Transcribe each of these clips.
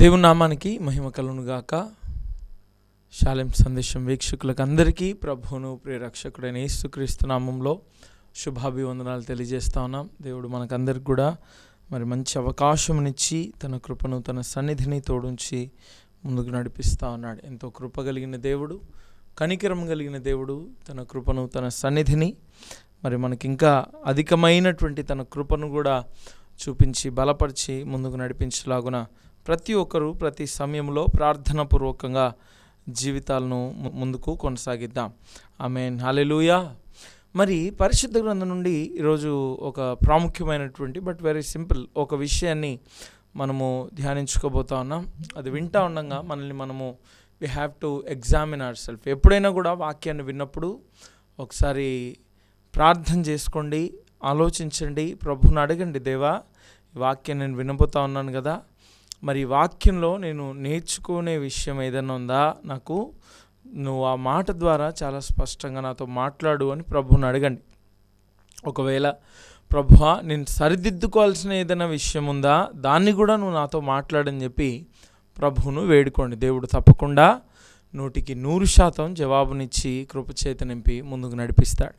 దేవుని నామానికి మహిమ కలునుగాక శాలెం సందేశం వీక్షకులకు అందరికీ ప్రభువును ప్రియరక్షకుడైన యేసుక్రీస్తు నామంలో శుభాభివందనాలు తెలియజేస్తా ఉన్నాం. దేవుడు మనకందరికి కూడా మరి మంచి అవకాశంనిచ్చి తన కృపను తన సన్నిధిని తోడుంచి ముందుకు నడిపిస్తూ ఉన్నాడు. ఎంతో కృప కలిగిన దేవుడు కనికరం కలిగిన దేవుడు తన కృపను తన సన్నిధిని మరి మనకి ఇంకా అధికమైనటువంటి తన కృపను కూడా చూపించి బలపరిచి ముందుకు నడిపించలాగున ప్రతి ఒక్కరూ ప్రతి సమయంలో ప్రార్థనాపూర్వకంగా జీవితాలను ముందుకు కొనసాగిద్దాం. ఆమెన్. హాలెలూయా మరి పరిశుద్ధ గ్రంథం నుండి ఈరోజు ఒక ప్రాముఖ్యమైనటువంటి బట్ వెరీ సింపుల్ ఒక విషయాన్ని మనము ధ్యానించుకోబోతా ఉన్నాం. అది వింటా ఉండగా మనల్ని మనము we have to examine our self ఎప్పుడైనా కూడా వాక్యాన్ని విన్నప్పుడు ఒకసారి ప్రార్థన చేసుకోండి ఆలోచించండి ప్రభుని అడగండి దేవా ఈ వాక్యం నేను వినబోతా ఉన్నాను కదా మరి వాక్యంలో నేను నేర్చుకునే విషయం ఏదైనా ఉందా? నాకు నువ్వు ఆ మాట ద్వారా చాలా స్పష్టంగా నాతో మాట్లాడు అని ప్రభువుని అడగండి. ఒకవేళ ప్రభువా నేను సరిదిద్దుకోవాల్సిన ఏదైనా విషయం ఉందా? దాన్ని కూడా నువ్వు నాతో మాట్లాడని చెప్పి ప్రభువును వేడుకోండి. దేవుడు తప్పకుండా నూటికి నూరు శాతం జవాబునిచ్చి కృపచేత నింపి ముందుకు నడిపిస్తాడు.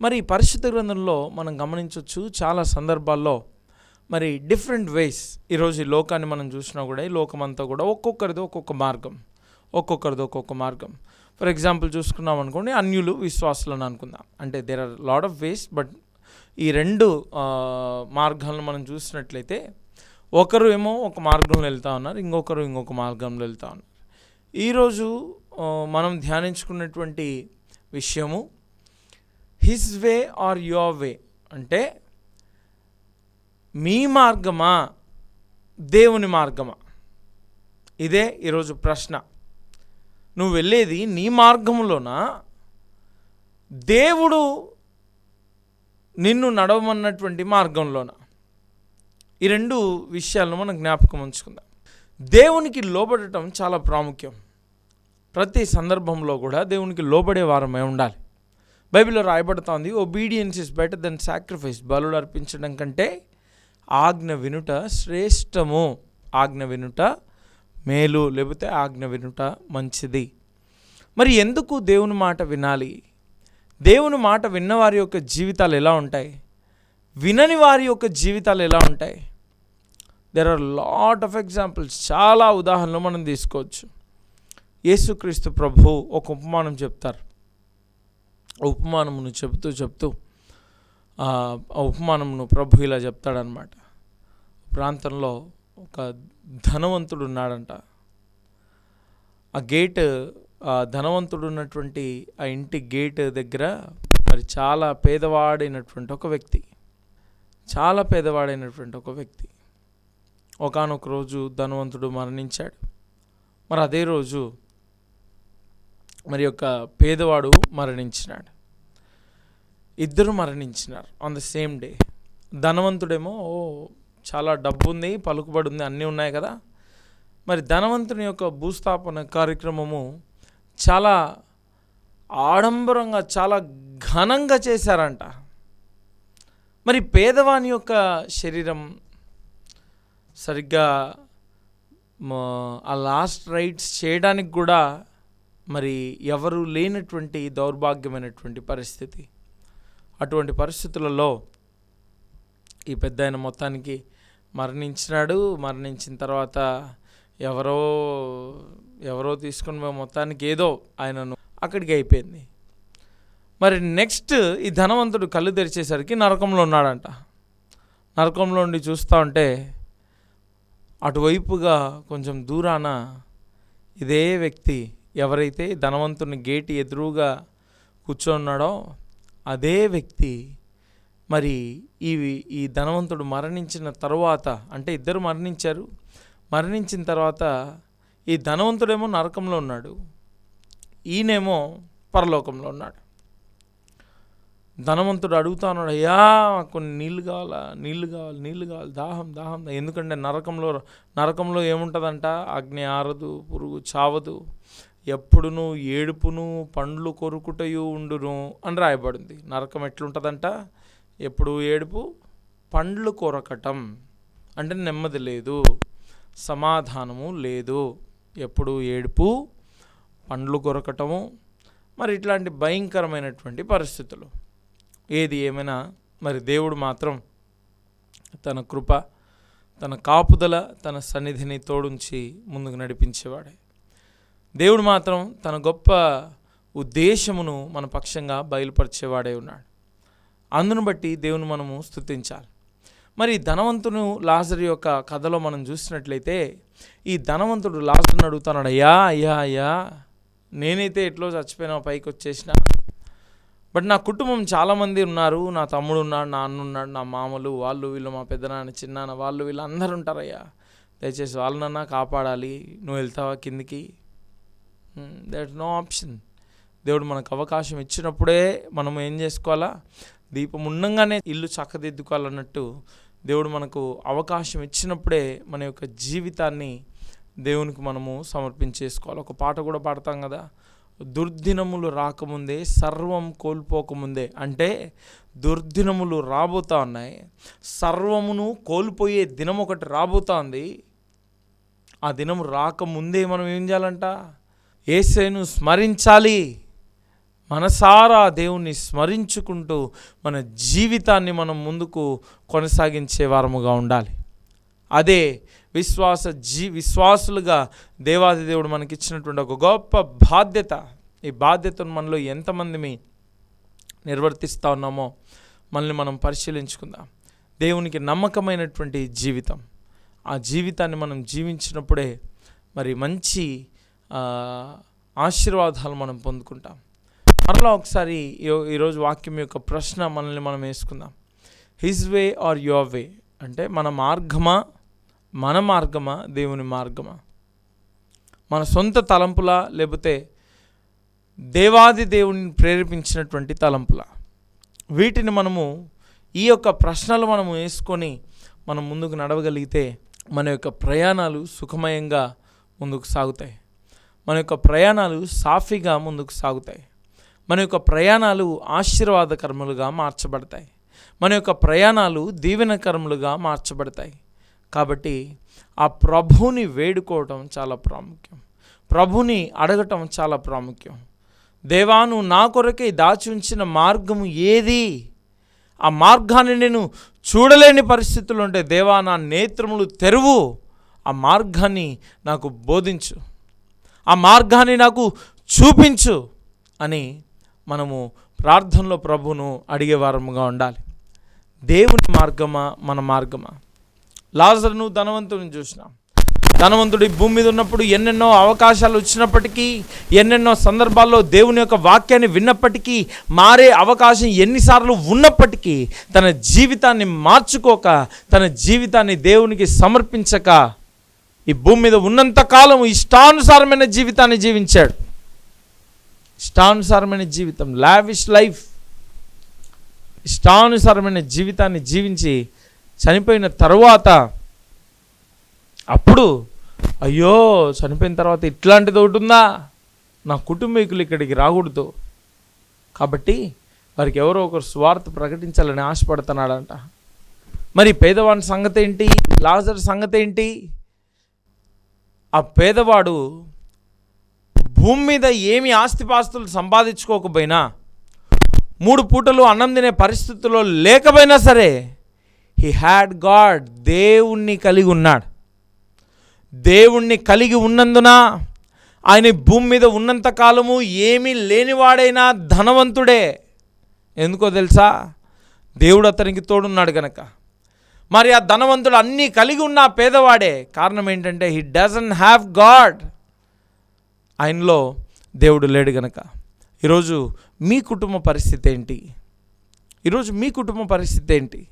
మరి పరిశుద్ధ గ్రంథంలో మనం గమనించవచ్చు చాలా సందర్భాల్లో మరి డిఫరెంట్ వేస్ ఈరోజు ఈ లోకాన్ని మనం చూసినా కూడా ఈ లోకం అంతా కూడా ఒక్కొక్కరిది ఒక్కొక్క మార్గం. ఒక్కొక్కరిది ఒక్కొక్క మార్గం. ఫర్ ఎగ్జాంపుల్ చూసుకున్నాం అనుకోండి అన్యులు విశ్వాసులు అని అనుకుందాం. అంటే there are lot of ways but ఈ రెండు మార్గాలను మనం చూసినట్లయితే ఒకరు ఏమో ఒక మార్గంలో వెళ్తా ఉన్నారు ఇంకొకరు ఇంకొక మార్గంలో వెళ్తా ఉన్నారు. ఈరోజు మనం ధ్యానించుకున్నటువంటి విషయము his way or your way అంటే మీ మార్గమా? దేవుని మార్గమా? ఇదే ఈరోజు ప్రశ్న. నువ్వు వెళ్ళేది నీ మార్గంలోనా దేవుడు నిన్ను నడవమన్నటువంటి మార్గంలోన? ఈ రెండు విషయాలను మనం జ్ఞాపకం ఉంచుకుందాం. దేవునికి లోబడటం చాలా ప్రాముఖ్యం. ప్రతి సందర్భంలో కూడా దేవునికి లోబడే వారమై ఉండాలి. బైబిల్లో రాయబడుతోంది obedience is better than sacrifice బలుడు అర్పించడం కంటే ఆజ్ఞ వినుట శ్రేష్టము. ఆజ్ఞ వినుట మేలు లేకపోతే ఆజ్ఞ వినుట మంచిది. మరి ఎందుకు దేవుని మాట వినాలి? దేవుని మాట విన్నవారి యొక్క జీవితాలు ఎలా ఉంటాయి? వినని వారి యొక్క జీవితాలు ఎలా ఉంటాయి? There are lot of examples చాలా ఉదాహరణలు మనం తీసుకోవచ్చు. యేసుక్రీస్తు ప్రభు ఒక ఉపమానం చెప్తారు. ఉపమానమును చెబుతూ చెప్తూ ఆ ఉపమానమును ప్రభు ఇలా చెప్తాడనమాట ప్రాంతంలో ఒక ధనవంతుడు ఉన్నాడంట. ఆ గేట్ ఆ ధనవంతుడు ఉన్నటువంటి ఆ ఇంటి గేట్ దగ్గర మరి చాలా పేదవాడైనటువంటి ఒక వ్యక్తి చాలా పేదవాడైనటువంటి ఒక వ్యక్తి ఒకానొక రోజు ధనవంతుడు మరణించాడు. మరి అదే రోజు మరి యొక్క పేదవాడు మరణించినాడు. ఇద్దరు మరణించినారు ఆన్ ద సేమ్ డే ధనవంతుడేమో ఓ చాలా డబ్బు ఉంది పలుకుబడి ఉంది అన్నీ ఉన్నాయి కదా. మరి ధనవంతుని యొక్క భూస్థాపన కార్యక్రమము చాలా ఆడంబరంగా చాలా ఘనంగా చేశారంట. మరి పేదవాని యొక్క శరీరం సరిగ్గా ఆ లాస్ట్ రైట్స్ చేయడానికి కూడా మరి ఎవరు లేనటువంటి దౌర్భాగ్యమైనటువంటి పరిస్థితి. అటువంటి పరిస్థితులలో ఈ పెద్ద ఆయన మొత్తానికి మరణించినాడు. మరణించిన తర్వాత ఎవరో ఎవరో తీసుకుని మేము మొత్తానికి ఏదో ఆయనను అక్కడికి అయిపోయింది. మరి నెక్స్ట్ ఈ ధనవంతుడు కళ్ళు తెరిచేసరికి నరకంలో ఉన్నాడంట. నరకంలో ఉండి చూస్తూ ఉంటే అటువైపుగా కొంచెం దూరాన ఇదే వ్యక్తి ఎవరైతే ధనవంతుని గేటు ఎదురుగా కూర్చోన్నాడో అదే వ్యక్తి మరి ఈ ఈ ధనవంతుడు మరణించిన తర్వాత అంటే ఇద్దరు మరణించారు. మరణించిన తర్వాత ఈ ధనవంతుడేమో నరకంలో ఉన్నాడు. ఈయనేమో పరలోకంలో ఉన్నాడు. ధనవంతుడు అడుగుతా ఉన్నాడు అయ్యా కొన్ని నీళ్ళు కావాలా? నీళ్ళు కావాలి నీళ్ళు కావాలి. దాహం దాహం. ఎందుకంటే నరకంలో నరకంలో ఏముంటుందంట? అగ్ని ఆరదు పురుగు చావదు. ఎప్పుడును ఏడుపును పండ్లు కొరుకుటయు ఉండును అని రాయబడింది. నరకం ఎట్లుంటుందంట? ఎప్పుడు ఏడుపు? పండ్లు కొరకటం. అంటే నెమ్మది లేదు సమాధానము లేదు. ఎప్పుడు ఏడుపు? పండ్లు కొరకటము. మరి ఇట్లాంటి భయంకరమైనటువంటి పరిస్థితులు. ఏది ఏమైనా మరి దేవుడు మాత్రం తన కృప తన కాపుదల తన సన్నిధిని తోడుంచి ముందుకు నడిపించేవాడే. దేవుడు మాత్రం తన గొప్ప ఉద్దేశమును మన పక్షంగా బయలుపరిచేవాడే ఉన్నాడు. అందును బట్టి దేవుని మనము స్తుతించాలి. మరి ధనవంతును లాజర్ యొక్క కథలో మనం చూసినట్లయితే ఈ ధనవంతుడు లాజర్ని అడుగుతున్నాడు అయ్యా అయ్యా అయ్యా నేనైతే ఎట్లో చచ్చిపోయినా పైకి వచ్చేసిన బట్ నా కుటుంబం చాలామంది ఉన్నారు నా తమ్ముడు ఉన్నాడు నా అన్న ఉన్నాడు నా మామలు వాళ్ళు వీళ్ళు మా పెద్దనాన్న చిన్నాన్న వాళ్ళు వీళ్ళు అందరు ఉంటారయ్యా. దయచేసి వాళ్ళనన్నా కాపాడాలి నువ్వు వెళ్తావా కిందికి? దట్ నో ఆప్షన్ దేవుడు మనకు అవకాశం ఇచ్చినప్పుడే మనం ఏం చేసుకోవాలా? దీపం ఉండగానే ఇల్లు చక్కదిద్దుకోవాలన్నట్టు దేవుడు మనకు అవకాశం ఇచ్చినప్పుడే మన యొక్క జీవితాన్ని దేవునికి మనము సమర్పించేసుకోవాలి. ఒక పాట కూడా పాడతాం కదా? దుర్దినములు రాకముందే సర్వం కోల్పోకముందే. అంటే దుర్దినములు రాబోతా ఉన్నాయి. సర్వమును కోల్పోయే దినం ఒకటి రాబోతోంది ఆ దినం రాకముందే మనం ఏం చేయాలంట? ఏసైను స్మరించాలి. మనసారా దేవుణ్ణి స్మరించుకుంటూ మన జీవితాన్ని మనం ముందుకు కొనసాగించే వారముగా ఉండాలి. అదే విశ్వాస జీ విశ్వాసులుగా దేవాది దేవుడు మనకి ఇచ్చినటువంటి ఒక గొప్ప బాధ్యత. ఈ బాధ్యతను మనలో ఎంతమంది నిర్వర్తిస్తూ ఉన్నామో మనల్ని మనం పరిశీలించుకుందాం. దేవునికి నమ్మకమైనటువంటి జీవితం. ఆ జీవితాన్ని మనం జీవించినప్పుడే మరి మంచి ఆశీర్వాదాలు మనం పొందుకుంటాం. మరలా ఒకసారి ఈ- ఈరోజు వాక్యం యొక్క ప్రశ్న మనల్ని మనం వేసుకుందాం. His way or your way అంటే మన మార్గమా మన మార్గమా దేవుని మార్గమా? మన సొంత తలంపులా లేకపోతే దేవాది దేవుని ప్రేరేపించినటువంటి తలంపుల? వీటిని మనము ఈ యొక్క ప్రశ్నలు మనము వేసుకొని మనం ముందుకు నడవగలిగితే మన యొక్క ప్రయాణాలు సుఖమయంగా ముందుకు సాగుతాయి. మన యొక్క ప్రయాణాలు సాఫీగా ముందుకు సాగుతాయి. మన యొక్క ప్రయాణాలు ఆశీర్వాదకరములుగా మార్చబడతాయి. మన యొక్క ప్రయాణాలు దీవెనకరములుగా మార్చబడతాయి. కాబట్టి ఆ ప్రభుని వేడుకోవటం చాలా ప్రాముఖ్యం. ప్రభుని అడగటం చాలా ప్రాముఖ్యం. దేవాను నా కొరకే దాచి ఉంచిన మార్గము ఏది? ఆ మార్గాన్ని నేను చూడలేని పరిస్థితులు ఉంటే దేవా నా నేత్రములు తెరువు. ఆ మార్గాన్ని నాకు బోధించు. ఆ మార్గాన్ని నాకు చూపించు అని మనము ప్రార్థనలో ప్రభును అడిగే వారముగా ఉండాలి. దేవుని మార్గమా? మన మార్గమా? లాజర్ను ధనవంతుని చూసినాం. ధనవంతుడి భూమి మీద ఉన్నప్పుడు ఎన్నెన్నో అవకాశాలు వచ్చినప్పటికీ ఎన్నెన్నో సందర్భాల్లో దేవుని యొక్క వాక్యాన్ని విన్నప్పటికీ మారే అవకాశం ఎన్నిసార్లు ఉన్నప్పటికీ తన జీవితాన్ని మార్చుకోక తన జీవితాన్ని దేవునికి సమర్పించక ఈ భూమి మీద ఉన్నంత కాలం ఇష్టానుసారమైన జీవితాన్ని జీవించాడు. ఇష్టానుసారమైన జీవితం లావిష్ లైఫ్ ఇష్టానుసారమైన జీవితాన్ని జీవించి చనిపోయిన తర్వాత అప్పుడు అయ్యో చనిపోయిన తర్వాత ఇట్లాంటిది ఒకటి ఉందా? నా కుటుంబీకులు ఇక్కడికి రాకూడదు. కాబట్టి వారికి ఎవరో ఒకరు స్వార్థ ప్రకటించాలని ఆశపడుతున్నాడంట. మరి పేదవాని సంగతి ఏంటి లాజర్ సంగతి ఏంటి ఆ పేదవాడు భూమి మీద ఏమి ఆస్తిపాస్తులు సంపాదించుకోకపోయినా మూడు పూటలు అన్నం తినే పరిస్థితుల్లో లేకపోయినా సరే హీ హ్యాడ్ గాడ్ దేవుణ్ణి కలిగి ఉన్నాడు. దేవుణ్ణి కలిగి ఉన్నందున ఆయన భూమి మీద ఉన్నంత కాలము ఏమీ లేనివాడైనా ధనవంతుడే. ఎందుకో తెలుసా? దేవుడు అతనికి తోడున్నాడు కనుక మరి ఆ ధనవంతుడు అన్నీ కలిగి ఉన్న పేదవాడే. కారణం ఏంటంటే హీ డజన్ హ్యావ్ గాడ్ ఆయనలో దేవుడు లేడు గనక. ఈరోజు మీ కుటుంబ పరిస్థితి ఏంటి? ఈరోజు మీ కుటుంబ పరిస్థితి ఏంటి?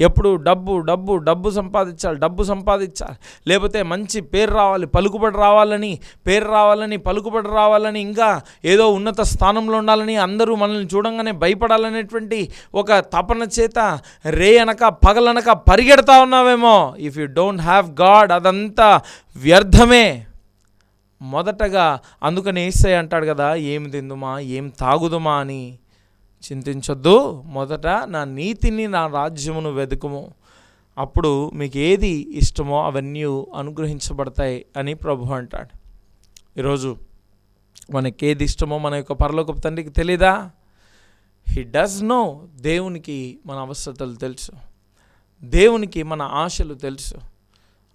ఎప్పుడు డబ్బు డబ్బు డబ్బు సంపాదించాలి డబ్బు సంపాదించాలి. లేకపోతే మంచి పేరు రావాలి పలుకుబడి రావాలని పేరు రావాలని పలుకుబడి రావాలని ఇంకా ఏదో ఉన్నత స్థానంలో ఉండాలని అందరూ మనల్ని చూడంగానే భయపడాలనేటువంటి ఒక తపన చేత రే అనక పగలనక పరిగెడతా ఉన్నావేమో. If you don't have God అదంతా వ్యర్థమే. మొదటగా అందుకని ఏసై అంటాడు కదా ఏం తిందుమా? ఏం తాగుదుమా? అని. చింతించొద్దు. మొదట నా నీతిని నా రాజ్యమును వెతుకుము. అప్పుడు మీకు ఏది ఇష్టమో అవన్నీ అనుగ్రహించబడతాయి అని ప్రభు అంటాడు. ఈరోజు మనకి ఏది ఇష్టమో మన యొక్క పరలోకపు తండ్రికి తెలీదా? హీ డస్ నో దేవునికి మన అవసరతలు తెలుసు. దేవునికి మన ఆశలు తెలుసు.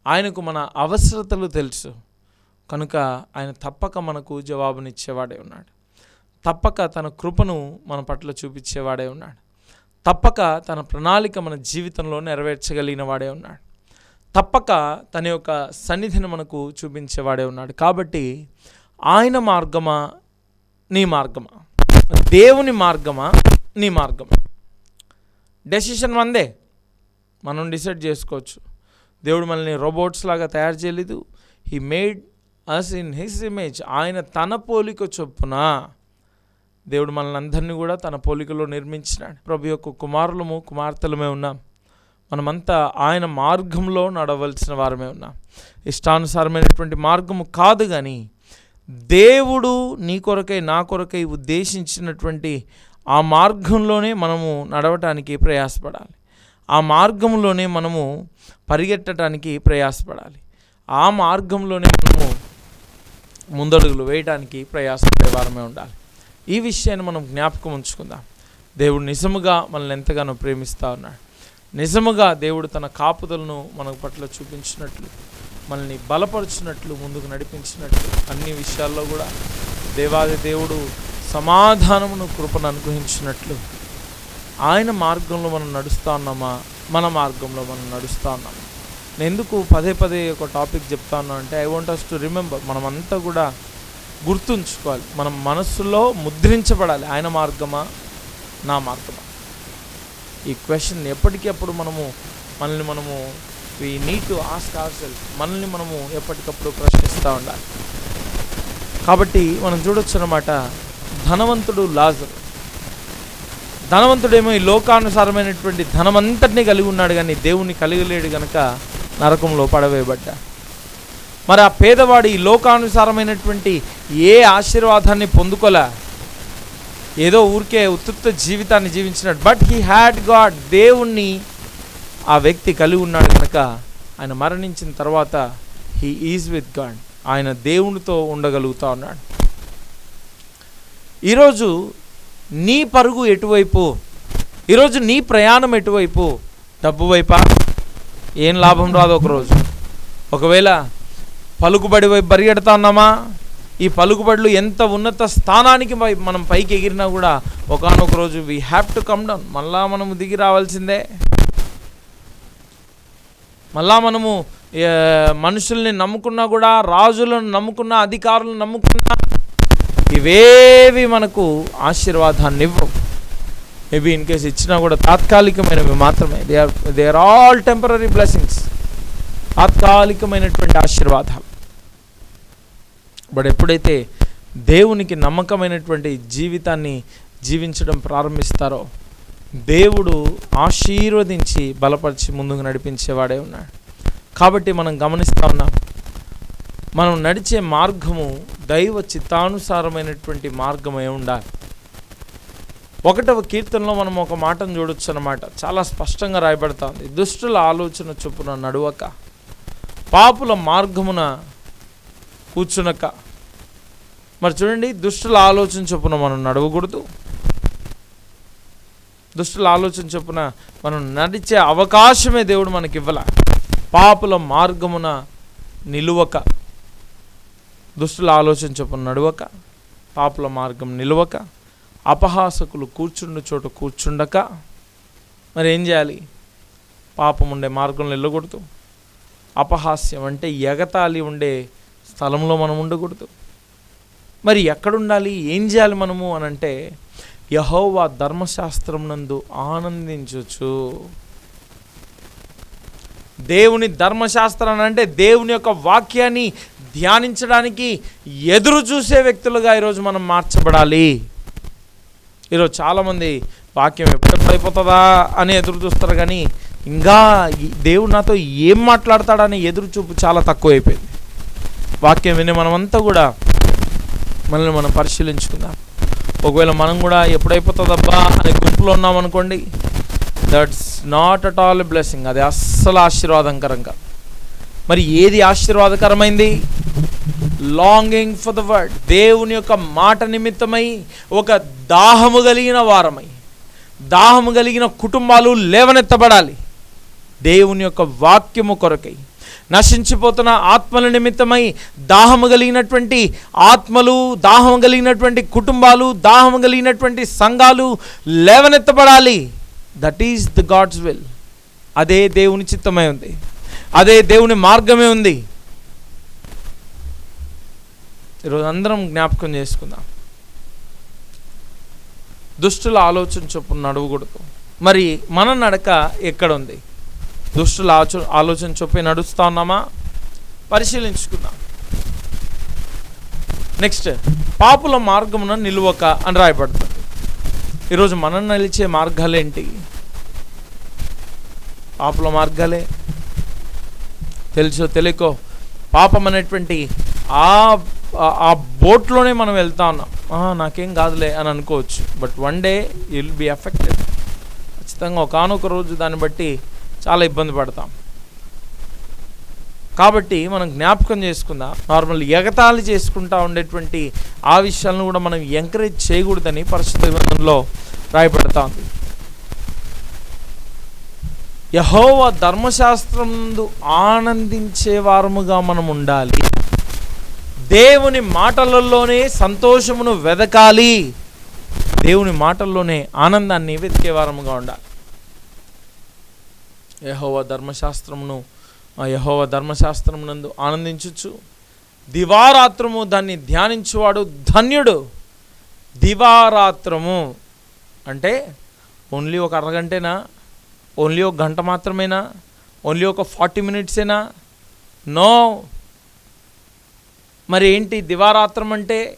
ఆయనకు మన అవసరతలు తెలుసు. కనుక ఆయన తప్పక మనకు జవాబునిచ్చేవాడే ఉన్నాడు. తప్పక తన కృపను మన పట్ల చూపించేవాడే ఉన్నాడు. తప్పక తన ప్రణాళిక మన జీవితంలో నెరవేర్చగలిగిన వాడే ఉన్నాడు. తప్పక తన యొక్క సన్నిధిని మనకు చూపించేవాడే ఉన్నాడు. కాబట్టి ఆయన మార్గమా నీ మార్గమా? దేవుని మార్గమా నీ మార్గమా? డెసిషన్ మందే. మనం డిసైడ్ చేసుకోవచ్చు. దేవుడు మనల్ని రోబోట్స్ లాగా తయారు చేయలేదు. He made us in his image ఆయన తన పోలిక చొప్పున దేవుడు మనల్ని అందరినీ కూడా తన పోలికలో నిర్మించినాడు. ప్రభు యొక్క కుమారులము కుమార్తెలమే ఉన్నాం. మనమంతా ఆయన మార్గంలో నడవలసిన వారమే ఉన్నాం. ఇష్టానుసారమైనటువంటి మార్గము కాదు కానీ దేవుడు నీ కొరకై నా కొరకై ఉద్దేశించినటువంటి ఆ మార్గంలోనే మనము నడవటానికి ప్రయాసపడాలి. ఆ మార్గంలోనే మనము పరిగెట్టడానికి ప్రయాసపడాలి. ఆ మార్గంలోనే మనము ముందడుగులు వేయడానికి ప్రయాసపడే వారమే ఉండాలి. ఈ విషయాన్ని మనం జ్ఞాపకం ఉంచుకుందాం. దేవుడు నిజముగా మనల్ని ఎంతగానో ప్రేమిస్తూ ఉన్నాడు. నిజముగా దేవుడు తన కాపుదలను మన పట్ల చూపించినట్లు మనల్ని బలపరుచినట్లు ముందుకు నడిపించినట్లు అన్ని విషయాల్లో కూడా దేవాది దేవుడు సమాధానమును కృపను అనుగ్రహించినట్లు ఆయన మార్గంలో మనం నడుస్తూ ఉన్నామా? మన మార్గంలో మనం నడుస్తూ ఉన్నామా? నేను ఎందుకు పదే పదే ఒక టాపిక్ చెప్తా ఉన్నా అంటే I want us to remember మనమంతా కూడా గుర్తుంచుకోవాలి. మనం మనస్సులో ముద్రించబడాలి. ఆయన మార్గమా? నా మార్గమా? ఈ క్వశ్చన్ ఎప్పటికప్పుడు మనము మనల్ని మనము we need to ask our self మనల్ని మనము ఎప్పటికప్పుడు ప్రశ్నిస్తూ ఉండాలి. కాబట్టి మనం చూడొచ్చు అనమాట ధనవంతుడు లాజరు. ధనవంతుడేమో ఈ లోకానుసారమైనటువంటి ధనమంతటినీ కలిగి ఉన్నాడు కానీ దేవుణ్ణి కలిగలేడు కనుక నరకంలో పడవేయబడ్డా మరి ఆ పేదవాడు ఈ లోకానుసారమైనటువంటి ఏ ఆశీర్వాదాన్ని పొందుకోలే? ఏదో ఊరికే ఉత్తృప్త జీవితాన్ని జీవించినాడు. బట్ హీ హ్యాడ్ గాడ్ దేవుణ్ణి ఆ వ్యక్తి కలిగి ఉన్నాడు కనుక ఆయన మరణించిన తర్వాత హీ ఈజ్ విత్ గాడ్ ఆయన దేవునితో ఉండగలుగుతా ఉన్నాడు. ఈరోజు నీ పరుగు ఎటువైపు? ఈరోజు నీ ప్రయాణం ఎటువైపు? డబ్బు వైపా? ఏం లాభం రాదు ఒకరోజు. ఒకవేళ పలుకుబడి వైపు ఉన్నామా ఈ పలుకుబడులు ఎంత ఉన్నత స్థానానికి పై- మనం పైకి ఎగిరినా కూడా ఒకనొక రోజు we have to come down మళ్ళా మనము దిగి రావాల్సిందే. మళ్ళా మనము మనుషుల్ని నమ్ముకున్నా కూడా రాజులను నమ్ముకున్నా అధికారులను నమ్ముకున్నా ఇవేవి మనకు ఆశీర్వాదాన్ని ఇవ్వవు. మేబీ ఇన్ కేస్ ఇచ్చినా కూడా తాత్కాలికమైనవి మాత్రమే. They are they are all temporary blessings తాత్కాలికమైనటువంటి ఆశీర్వాదాలు బట్ ఎప్పుడైతే దేవునికి నమ్మకమైనటువంటి జీవితాన్ని జీవించడం ప్రారంభిస్తారో దేవుడు ఆశీర్వదించి బలపరిచి ముందుకు నడిపించేవాడే ఉన్నాడు. కాబట్టి మనం గమనిస్తా ఉన్నాం మనం నడిచే మార్గము దైవ చిత్తానుసారమైనటువంటి మార్గమే ఉండాలి. ఒకటవ కీర్తనలో మనం ఒక మాటను చూడొచ్చు అన్నమాట. చాలా స్పష్టంగా రాయబడతా ఉంది దుష్టుల ఆలోచన చొప్పున నడువక పాపుల మార్గమున కూర్చునక. మరి చూడండి దుష్టుల ఆలోచన చొప్పున మనం నడవకూడదు. దుష్టుల ఆలోచన చొప్పున మనం నడిచే అవకాశమే దేవుడు మనకి ఇవ్వాల పాపుల మార్గమున నిలువక. దుష్టుల ఆలోచన చొప్పున నడవక. పాపుల మార్గం నిలువక. అపహాసకులు కూర్చుండు చోట కూర్చుండక. మరి ఏం చేయాలి? పాపం ఉండే మార్గంలో వెళ్ళకూడదు. అపహాస్యం అంటే ఎగతాళి ఉండే స్థలంలో మనం ఉండకూడదు. మరి ఎక్కడుండాలి? ఏం చేయాలి మనము అని అంటే యహోవా ధర్మశాస్త్రం నందు ఆనందించవచ్చు దేవుని ధర్మశాస్త్రం అంటే దేవుని యొక్క వాక్యాన్ని ధ్యానించడానికి ఎదురు చూసే వ్యక్తులుగా ఈరోజు మనం మార్చబడాలి. ఈరోజు చాలామంది వాక్యం ఎప్పుడెప్పుడు అయిపోతుందా అని ఎదురు చూస్తారు కానీ ఇంకా దేవుడు నాతో ఏం మాట్లాడతాడని ఎదురు చూపు చాలా తక్కువ అయిపోయింది వాక్యం విని మనమంతా కూడా మనల్ని మనం పరిశీలించుకుందాం. ఒకవేళ మనం కూడా ఎప్పుడైపోతుందబ్బా అనే గుంపులో ఉన్నాం అనుకోండి that's not at all blessing అది అస్సలు ఆశీర్వాదకరంగా. మరి ఏది ఆశీర్వాదకరమైంది? లాంగింగ్ ఫర్ ద వర్డ్ దేవుని యొక్క మాట నిమిత్తమై ఒక దాహము కలిగిన వారమై దాహము కలిగిన కుటుంబాలు లేవనెత్తబడాలి. దేవుని యొక్క వాక్యము కొరకై. నశించిపోతున్న ఆత్మల నిమిత్తమై దాహము కలిగినటువంటి ఆత్మలు దాహము కలిగినటువంటి కుటుంబాలు దాహము కలిగినటువంటి సంఘాలు లేవనెత్తబడాలి. That is the God's will అదే దేవుని చిత్తమై ఉంది. అదే దేవుని మార్గమే ఉంది. ఈరోజు అందరం జ్ఞాపకం చేసుకుందాం. దుష్టుల ఆలోచన చొప్పున నడవకూడదు. మరి మన నడక ఎక్కడ ఉంది? దుష్టుల ఆచో ఆలోచన చొప్పి నడుస్తా ఉన్నామా? పరిశీలించుకుందాం. నెక్స్ట్ పాపుల మార్గమున నిలువక అని రాయబడుతుంది. ఈరోజు మనం నిలిచే మార్గాలు ఏంటి పాపుల మార్గాలే. తెలుసో తెలియకో పాపం అనేటువంటి ఆ ఆ- బోట్లోనే మనం వెళ్తా ఉన్నాం. నాకేం కాదులే అని అనుకోవచ్చు. But one day will be affected ఖచ్చితంగా ఒకనొక రోజు దాన్ని బట్టి చాలా ఇబ్బంది పడతాం. కాబట్టి మనం జ్ఞాపకం చేసుకుందాం. నార్మల్ ఎగతాళి చేసుకుంటా ఉండేటువంటి ఆ విషయాలను కూడా మనం ఎంకరేజ్ చేయకూడదని పరిశుద్ధ గ్రంథంలో రాయబడతా ఉంది యహోవ ధర్మశాస్త్రం ఆనందించే వారముగా మనం ఉండాలి. దేవుని మాటలలోనే సంతోషమును వెదకాలి. దేవుని మాటల్లోనే ఆనందాన్ని వెతికే వారముగా ఉండాలి. యహోవ ధర్మశాస్త్రమును ఆ యహోవ ధర్మశాస్త్రమునందు ఆనందించవచ్చు దివారాత్రము దాన్ని ధ్యానించువాడు ధన్యుడు. దివారాత్రము అంటే ఓన్లీ ఒక అరగంటేనా? ఓన్లీ ఒక గంట మాత్రమేనా? ఓన్లీ ఒక ఫార్టీ మినిట్సేనా? నో. మరి ఏంటి దివారాత్రం అంటే?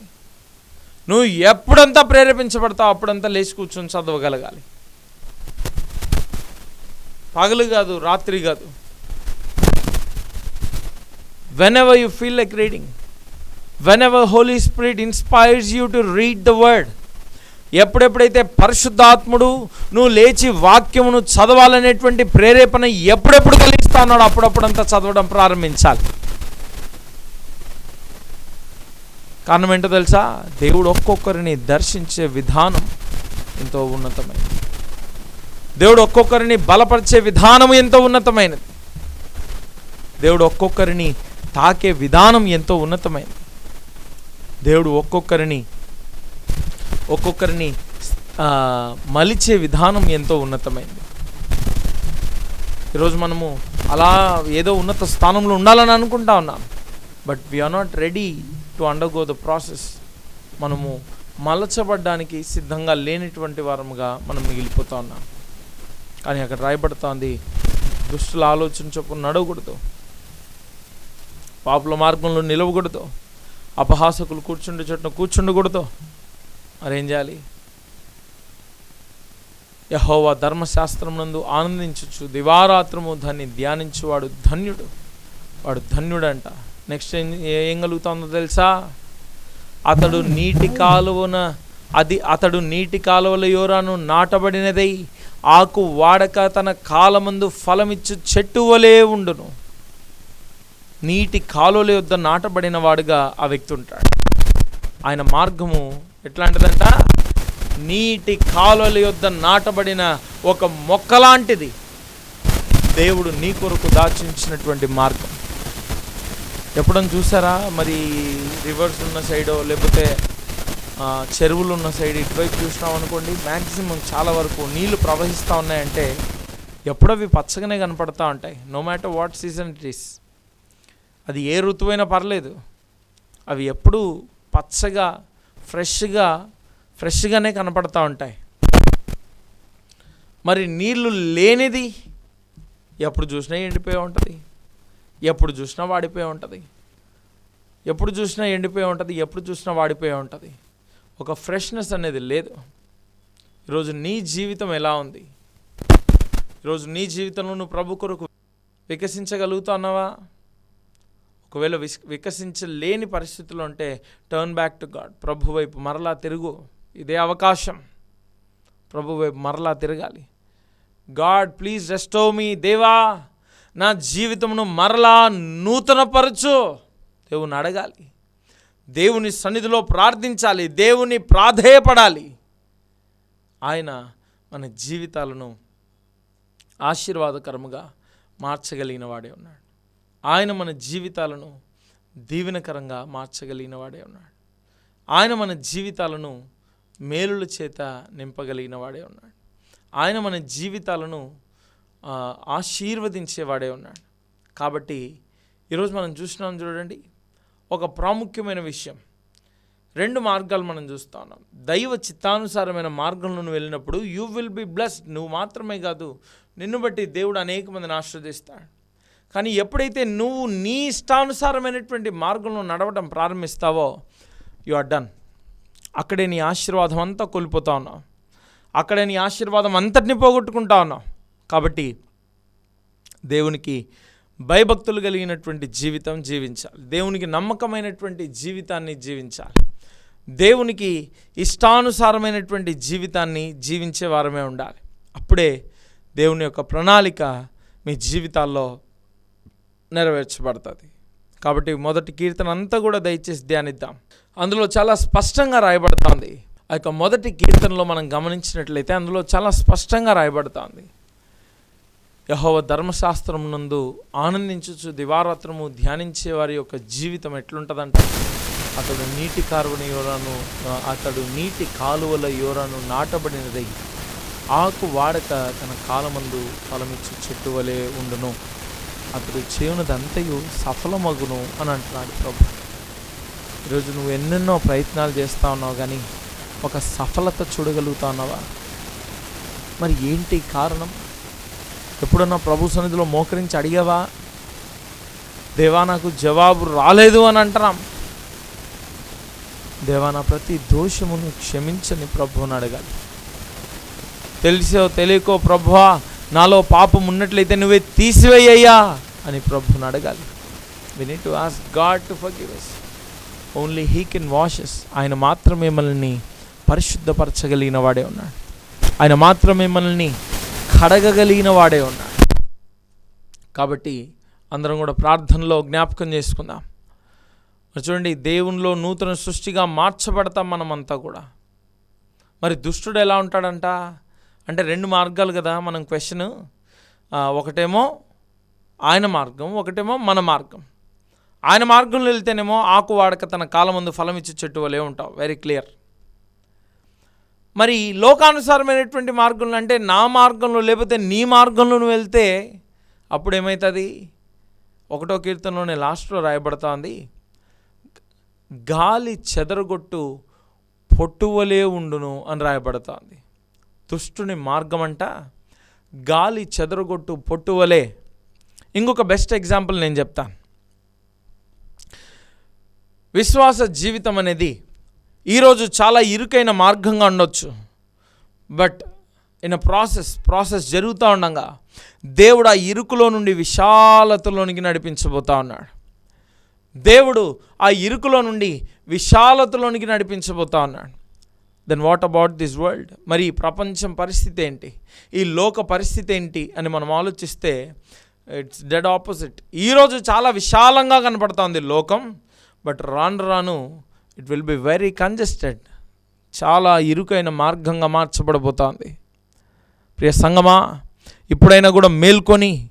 నువ్వు ఎప్పుడంతా ప్రేరేపించబడతావు అప్పుడంతా లేచి కూర్చొని చదవగలగాలి. పగలు కాదు రాత్రి కాదు. Whenever you feel like reading whenever Holy Spirit inspires you to read the word ఎప్పుడెప్పుడైతే పరిశుద్ధాత్ముడు నువ్వు లేచి వాక్యమును చదవాలనేటువంటి ప్రేరేపణ ఎప్పుడెప్పుడు కలిగిస్తా ఉన్నాడు అప్పుడప్పుడంతా చదవడం ప్రారంభించాలి. కారణం ఏంటో తెలుసా? దేవుడు ఒక్కొక్కరిని దర్శించే విధానం ఎంతో ఉన్నతమైనది. దేవుడు ఒక్కొక్కరిని బలపరిచే విధానం ఎంతో ఉన్నతమైనది? దేవుడు ఒక్కొక్కరిని తాకే విధానం ఎంతో ఉన్నతమైనది. దేవుడు ఒక్కొక్కరిని ఒక్కొక్కరిని మలిచే విధానం ఎంతో ఉన్నతమైంది ఈరోజు మనము అలా ఏదో ఉన్నత స్థానంలో ఉండాలని అనుకుంటా ఉన్నాం. But we are not ready to undergo the process. మనము మలచబడ్డానికి సిద్ధంగా లేనటువంటి వారముగా మనం మిగిలిపోతా ఉన్నాం. కానీ అక్కడ రాయబడుతోంది. దుష్టుల ఆలోచన చొప్పున నడవకూడదు. పాపుల మార్గంలో నిలవకూడదు. అపహాసకులు కూర్చుండే చోటున కూర్చుండకూడదు. మరేం చేయాలి? యహోవా ధర్మశాస్త్రం నందు ఆనందించచ్చు దివారాత్రము దాన్ని ధ్యానించేవాడు ధన్యుడు. వాడు ధన్యుడంట. నెక్స్ట్ ఏం ఏం కలుగుతుందో తెలుసా? అతడు నీటి కాలువన అది అతడు నీటి కాలువల యోరాను నాటబడినదై ఆకు వాడక తన కాలమందు ఫలమిచ్చు చెట్టు వలే ఉండును. నీటి కాలువల యొద్ద నాటబడిన వాడుగా ఆ వ్యక్తి ఉంటాడు. ఆయన మార్గము ఎట్లాంటిదంట? నీటి కాలువల యొద్ద నాటబడిన ఒక మొక్కలాంటిది. దేవుడు నీ కొరకు దాచించినటువంటి మార్గం. ఎప్పుడన్నా చూసారా? మరి రివర్స్ ఉన్న సైడో లేకపోతే చెరువులు ఉన్న సైడ్ ఇటువైపు చూసినాం అనుకోండి మ్యాక్సిమం చాలా వరకు నీళ్ళు ప్రవహిస్తూ ఉన్నాయంటే ఎప్పుడు అవి పచ్చగానే కనపడతా ఉంటాయి. No matter what season it is అది ఏ ఋతువైనా పర్లేదు. అవి ఎప్పుడు పచ్చగా ఫ్రెష్గా ఫ్రెష్గానే కనపడతా ఉంటాయి. మరి నీళ్ళు లేనిది ఎప్పుడు చూసినా ఎండిపోయి ఉంటుంది. ఎప్పుడు చూసినా వాడిపోయి ఉంటుంది. ఎప్పుడు చూసినా ఎండిపోయి ఉంటుంది. ఎప్పుడు చూసినా వాడిపోయి ఉంటుంది. ఒక ఫ్రెష్నెస్ అనేది లేదు. ఈరోజు నీ జీవితం ఎలా ఉంది? ఈరోజు నీ జీవితంలో నువ్వు ప్రభు కొరకు వికసించగలుగుతున్నావా? ఒకవేళ విస్ వికసించలేని పరిస్థితులు ఉంటే టర్న్ బ్యాక్ టు గాడ్ ప్రభు వైపు మరలా తిరుగు. ఇదే అవకాశం. ప్రభు వైపు మరలా తిరగాలి. గాడ్ ప్లీజ్ రెస్టో మీ దేవా నా జీవితమును మరలా నూతనపరచు. దేవుని అడగాలి. దేవుని సన్నిధిలో ప్రార్థించాలి దేవుని ప్రాధేయపడాలి. ఆయన మన జీవితాలను ఆశీర్వాదకరముగా మార్చగలిగిన వాడే ఉన్నాడు. ఆయన మన జీవితాలను దీవెనకరంగా మార్చగలిగిన వాడే ఉన్నాడు. ఆయన మన జీవితాలను మేలుల చేత నింపగలిగిన వాడే ఉన్నాడు. ఆయన మన జీవితాలను ఆశీర్వదించేవాడే ఉన్నాడు. కాబట్టి ఈరోజు మనం చూసినాం చూడండి ఒక ప్రాముఖ్యమైన విషయం. రెండు మార్గాలు మనం చూస్తా ఉన్నాం. దైవ చిత్తానుసారమైన మార్గంలో నువ్వు వెళ్ళినప్పుడు యూ విల్ బి బ్లెస్డ్ నువ్వు మాత్రమే కాదు నిన్ను బట్టి దేవుడు అనేక మందిని ఆశ్రదిస్తాడు కానీ ఎప్పుడైతే నువ్వు నీ ఇష్టానుసారమైనటువంటి మార్గంలో నడవడం ప్రారంభిస్తావో యు ఆర్ డన్ అక్కడే నీ ఆశీర్వాదం అంతా కోల్పోతా ఉన్నావు అక్కడే నీ ఆశీర్వాదం అంతటిని పోగొట్టుకుంటా ఉన్నావు కాబట్టి దేవునికి భయభక్తులు కలిగినటువంటి జీవితం జీవించాలి. దేవునికి నమ్మకమైనటువంటి జీవితాన్ని జీవించాలి. దేవునికి ఇష్టానుసారమైనటువంటి జీవితాన్ని జీవించే వారమే ఉండాలి. అప్పుడే దేవుని యొక్క ప్రణాళిక మీ జీవితాల్లో నెరవేర్చబడుతుంది. కాబట్టి మొదటి కీర్తన అంతా కూడా దయచేసి ధ్యానిద్దాం. అందులో చాలా స్పష్టంగా రాయబడుతుంది. ఆ యొక్క మొదటి కీర్తనలో మనం గమనించినట్లయితే అందులో చాలా స్పష్టంగా రాయబడుతుంది. యహోవ ధర్మశాస్త్రం నందు ఆనందించచ్చు దివారాత్రము ధ్యానించే వారి యొక్క జీవితం ఎట్లుంటుందంటే? అతడు నీటి కారువన యోరాను అతడు నీటి కాలువల యోరాను నాటబడినదై ఆకు వాడక తన కాలమందు ఫలమిచ్చు చెట్టు వలె ఉండును. అతడు చేయునదంతయు సఫలమగును అని అంటున్నాడు ప్రభు. ఈరోజు నువ్వు ఎన్నెన్నో ప్రయత్నాలు చేస్తా ఉన్నావు కానీ ఒక సఫలత చూడగలుగుతా ఉన్నావా? మరి ఏంటి కారణం? ఎప్పుడన్నా ప్రభు సన్నిధిలో మోకరించి అడిగావా? దేవా నాకు జవాబు రాలేదు అని అంటున్నాం. దేవా నా ప్రతి దోషమును క్షమించని ప్రభువుని అడగాలి. తెలిసో తెలియకో ప్రభువా నాలో పాపం ఉన్నట్లయితే నువ్వే తీసివేయ్యా అని ప్రభుని అడగాలి. We need to ask God to forgive us. Only he can washes ఆయన మాత్రమే మనల్ని పరిశుద్ధపరచగలిగిన వాడే ఉన్నాడు. ఆయన మాత్రమే మనల్ని కడగగలిగిన వాడే ఉన్నాడు. కాబట్టి అందరం కూడా ప్రార్థనలో జ్ఞాపకం చేసుకుందాం. చూడండి దేవునిలో నూతన సృష్టిగా మార్చబడతాం మనమంతా కూడా. మరి దుష్టుడు ఎలా ఉంటాడంట? అంటే రెండు మార్గాలు కదా మనం క్వశ్చన్ ఒకటేమో ఆయన మార్గం ఒకటేమో మన మార్గం. ఆయన మార్గంలో వెళ్తేనేమో ఆకు వాడక తన కాలం ముందు ఫలం ఇచ్చే చెట్టు వలే ఉంటావు. వెరీ క్లియర్ మరి లోకానుసారమైనటువంటి మార్గంలో అంటే నా మార్గంలో లేకపోతే నీ మార్గంలో నువ్వు వెళ్తే అప్పుడు ఏమవుతుంది ఒకటో కీర్తనలోనే లాస్ట్లో రాయబడుతోంది గాలి చెదరగొట్టు పొట్టువలే ఉండును అని రాయబడుతోంది. దుష్టుని మార్గం అంట గాలి చెదరగొట్టు పొట్టువలే. ఇంకొక బెస్ట్ ఎగ్జాంపుల్ నేను చెప్తాను. విశ్వాస జీవితం అనేది ఈరోజు చాలా ఇరుకైన మార్గంగా ఉండొచ్చు. But in a process process జరుగుతూ ఉండగా దేవుడు ఆ ఇరుకులో నుండి విశాలతలోనికి నడిపించబోతా ఉన్నాడు. దేవుడు ఆ ఇరుకులో నుండి విశాలతలోనికి నడిపించబోతా ఉన్నాడు. Then what about this world మరి ఈ ప్రపంచం పరిస్థితి ఏంటి? ఈ లోక పరిస్థితి ఏంటి అని మనం ఆలోచిస్తే ఇట్స్ డెడ్ ఆపోజిట్ ఈరోజు చాలా విశాలంగా కనపడుతోంది లోకం బట్ రాను రాను it will be very congested చాలా ఇరుకైన మార్గంగా మార్చబడబోతోంది. ప్రియ సంగమా ఇప్పుడైనా కూడా మేల్కొని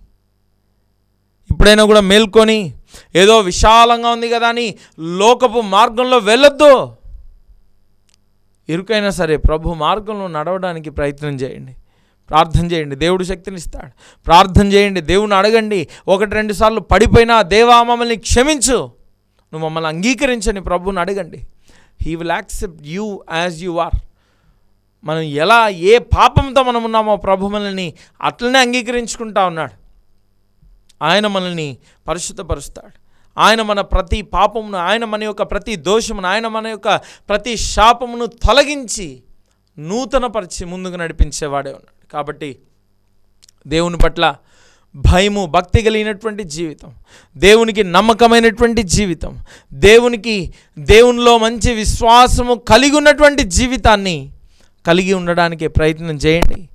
ఇప్పుడైనా కూడా మేల్కొని ఏదో విశాలంగా ఉంది కదా అని లోకపు మార్గంలో వెళ్ళొద్దు. ఇరుకైనా సరే ప్రభు మార్గంలో నడవడానికి ప్రయత్నం చేయండి. ప్రార్థన చేయండి దేవుడు శక్తిని ఇస్తాడు. ప్రార్థన చేయండి దేవుని అడగండి. ఒకటి రెండు సార్లు పడిపోయినా దేవా మమ్మల్ని క్షమించు. నువ్వు మమ్మల్ని అంగీకరించని ప్రభుని అడగండి. He will accept you as you are మనం ఎలా ఏ పాపంతో మనం ఉన్నామో ప్రభు మనల్ని అట్లనే అంగీకరించుకుంటా ఉన్నాడు. ఆయన మనల్ని పరిశుద్ధపరుస్తాడు. ఆయన మన ప్రతి పాపమును ఆయన మన యొక్క ప్రతి దోషమును ఆయన మన యొక్క ప్రతి శాపమును తొలగించి నూతనపరిచి ముందుకు నడిపించేవాడే ఉన్నాడు. కాబట్టి దేవుని పట్ల భయము భక్తి కలిగినటువంటి జీవితం. దేవునికి నమ్మకమైనటువంటి జీవితం. దేవునికి దేవునిలో మంచి విశ్వాసము కలిగి ఉన్నటువంటి జీవితాన్ని కలిగి ఉండడానికి ప్రయత్నం చేయండి.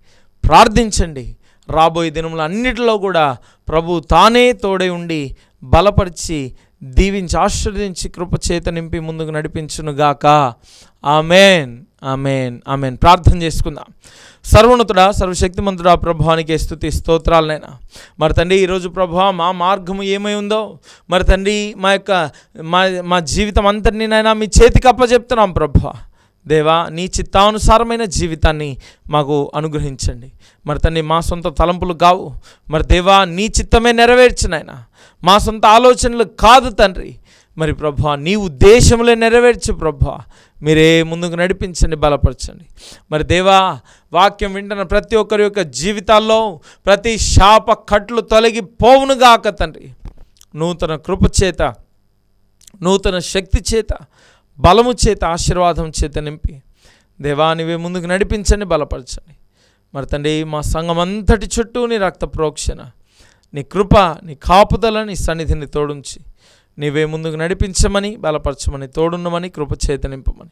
ప్రార్థించండి. రాబోయే దినములు అన్నిటిలో కూడా ప్రభు తానే తోడై ఉండి బలపరిచి దీవించి ఆశ్రదించి కృప చేత నింపి ముందుకు నడిపించునుగాక. ఆమెన్. ఆమెన్. ఆమెన్. ప్రార్థన చేసుకుందాం. సర్వోన్నతుడా సర్వశక్తిమంతుడా ప్రభానికి స్థుతి స్తోత్రాలనైనా. మరి తండ్రి ఈరోజు ప్రభా మా మార్గము ఏమై ఉందో? మరి తండ్రి మా యొక్క మా మా జీవితం అంతటినైనా మీ చేతికి అప్పచెప్తున్నాం ప్రభా. దేవా నీ చిత్తానుసారమైన జీవితాన్ని మాకు అనుగ్రహించండి. మరి తండ్రి మా సొంత తలంపులు కావు. మరి దేవా నీ చిత్తమే నెరవేర్చినైనా. మా సొంత ఆలోచనలు కాదు తండ్రి. మరి ప్రభా నీ ఉద్దేశంలో నెరవేర్చు ప్రభా. మీరే ముందుకు నడిపించండి బలపరచండి. మరి దేవా వాక్యం వింటున్న ప్రతి ఒక్కరి యొక్క జీవితాల్లో ప్రతి శాప కట్లు తొలగి పోవునుగాక తండ్రి. నూతన కృప చేత నూతన శక్తి చేత బలము చేత ఆశీర్వాదం చేత నింపి. దేవా నీవే ముందుకు నడిపించండి బలపరచండి. మరి తండ్రి మా సంఘం అంతటి చుట్టూ నీ రక్త ప్రోక్షణ నీ కృప నీ కాపుదల నీ సన్నిధిని తోడుంచి. నీవే ముందుకు నడిపించమని బలపరచమని తోడున్నమని కృప చేతనింపమని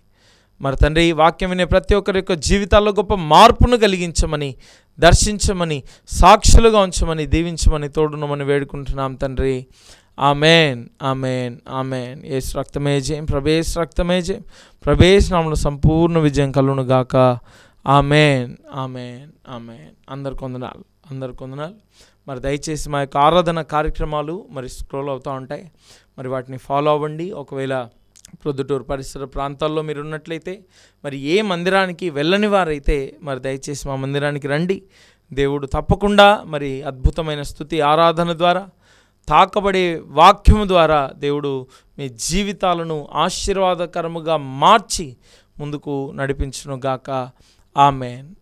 మరి తండ్రి ఈ వాక్యం వినే ప్రతి ఒక్కరి యొక్క జీవితాల్లో గొప్ప మార్పును కలిగించమని దర్శించమని సాక్షులుగా ఉంచమని దీవించమని తోడున్నమని వేడుకుంటున్నాం తండ్రి. Amen amen amen. ఏసు రక్తమే జయం ప్రభేష్ రక్తమే జయం ప్రభేష్ నామను సంపూర్ణ విజయం కలును గాక. Amen amen amen. అందరు కొందనాలు అందరు కొందనాలు మరి దయచేసి మా యొక్క ఆరాధన కార్యక్రమాలు మరి స్క్రోల్ అవుతూ ఉంటాయి. మరి వాటిని ఫాలో అవ్వండి. ఒకవేళ ప్రొద్దుటూరు పరిసర ప్రాంతాల్లో మీరు ఉన్నట్లయితే మరి ఏ మందిరానికి వెళ్ళని వారైతే మరి దయచేసి మా మందిరానికి రండి. దేవుడు తప్పకుండా మరి అద్భుతమైన స్థుతి ఆరాధన ద్వారా తాకబడే వాక్యము ద్వారా దేవుడు మీ జీవితాలను ఆశీర్వాదకరముగా మార్చి ముందుకు నడిపించును గాక ఆమెన్.